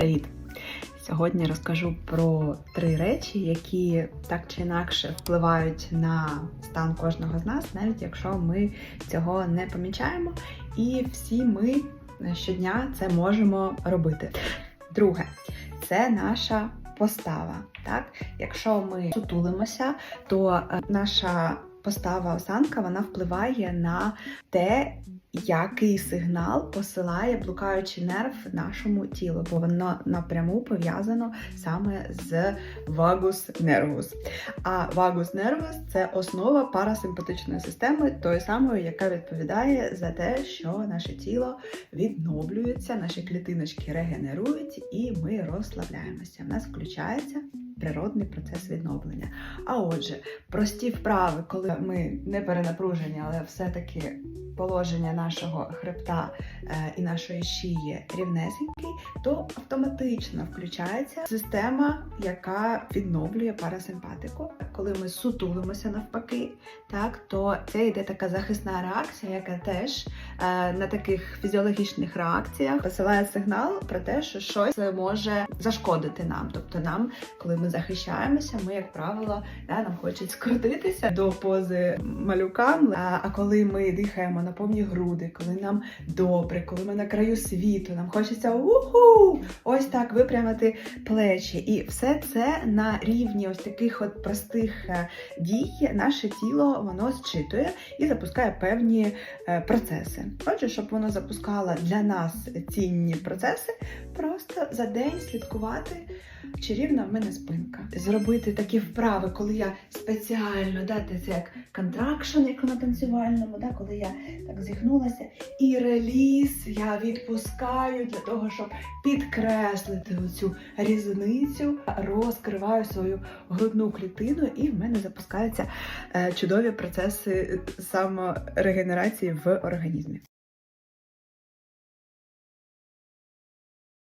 Привіт! Сьогодні розкажу про три речі, які так чи інакше впливають на стан кожного з нас, навіть якщо ми цього не помічаємо. І всі ми щодня це можемо робити. Друге, це наша постава. Так, якщо ми сутулимося, то е, наша постава осанка вона впливає на те, який сигнал посилає блукаючий нерв нашому тілу, бо воно напряму пов'язано саме з вагус нервус. А вагус нервус це основа парасимпатичної системи, тої самої, яка відповідає за те, що наше тіло відновлюється, наші клітиночки регенерують і ми розслабляємося. У нас включається природний процес відновлення. А отже, прості вправи, коли ми не перенапружені, але все-таки положення нашого хребта е, і нашої шиї рівнесенький, то автоматично включається система, яка відновлює парасимпатику. Коли ми сутулимося навпаки, так то це йде така захисна реакція, яка теж е, на таких фізіологічних реакціях посилає сигнал про те, що щось може зашкодити нам. Тобто, нам, коли ми захищаємося, ми, як правило, да, нам хочуть скрутитися до пози малюка. А, а коли ми дихаємо на повні груди, коли нам добре, коли ми на краю світу, нам хочеться уху! Ось так випрямити плечі. І все це на рівні ось таких от простих е, дій наше тіло воно зчитує і запускає певні е, процеси. Отже, щоб воно запускало для нас цінні процеси, просто за день слідкувати. Чи рівна в мене спинка? Зробити такі вправи, коли я спеціально дати це як контракшн, як на танцювальному, да, коли я так зігнулася, і реліз я відпускаю для того, щоб підкреслити оцю різницю, розкриваю свою грудну клітину, і в мене запускаються е, чудові процеси саморегенерації в організмі.